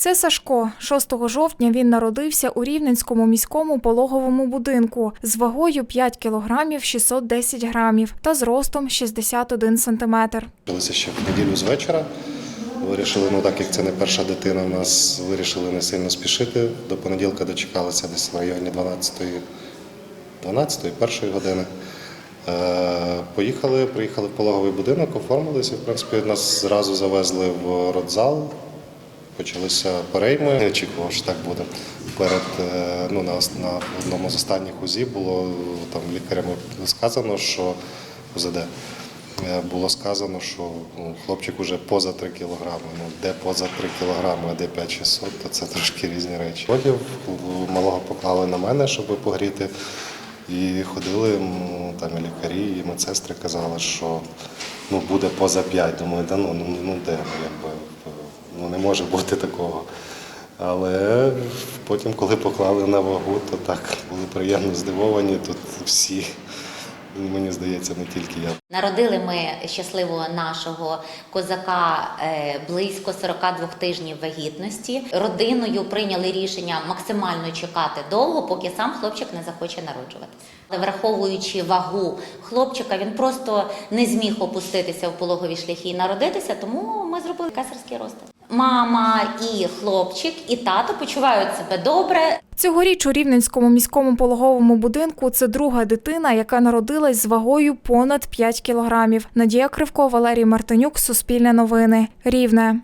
Це Сашко. 6 жовтня він народився у Рівненському міському пологовому будинку з вагою 5 кілограмів 610 грамів та зростом 61 сантиметр. Почалося ще в неділю з вечора. Вирішили, ну так як це не перша дитина, у нас вирішили не сильно спішити. До понеділка дочекалися десь в районі 12-ї, 12-ї, першої години. Е, Поїхали, приїхали в пологовий будинок, оформилися. В принципі, нас зразу завезли в родзал. Почалися перейми. Не очікував, що так буде. Перед е, ну, на, на одному з останніх УЗІ було там лікарями сказано, що УЗД. Е, Було сказано, що ну, хлопчик уже поза 3 кілограми. Ну, де поза 3 кілограми, а де 5600, то це трошки різні речі. Потім малого поклали на мене, щоб погріти. І ходили там і лікарі, і медсестри казали, що ну, буде поза 5. Думаю, да ну, ну, ну де, якби, ну не може бути такого. Але потім, коли поклали на вагу, то так були приємно здивовані. Тут всі, мені здається, не тільки я. Народили ми щасливо нашого козака е, близько 42 тижнів вагітності. Родиною прийняли рішення максимально чекати довго, поки сам хлопчик не захоче народжуватися. Але Враховуючи вагу хлопчика, він просто не зміг опуститися в пологові шляхи і народитися, тому ми зробили кесарський розтин. Мама і хлопчик, і тато почувають себе добре. Цьогоріч у Рівненському міському пологовому будинку це друга дитина, яка народилась з вагою понад 5 кілограмів. Надія Кривко, Валерій Мартинюк, Суспільне новини. Рівне.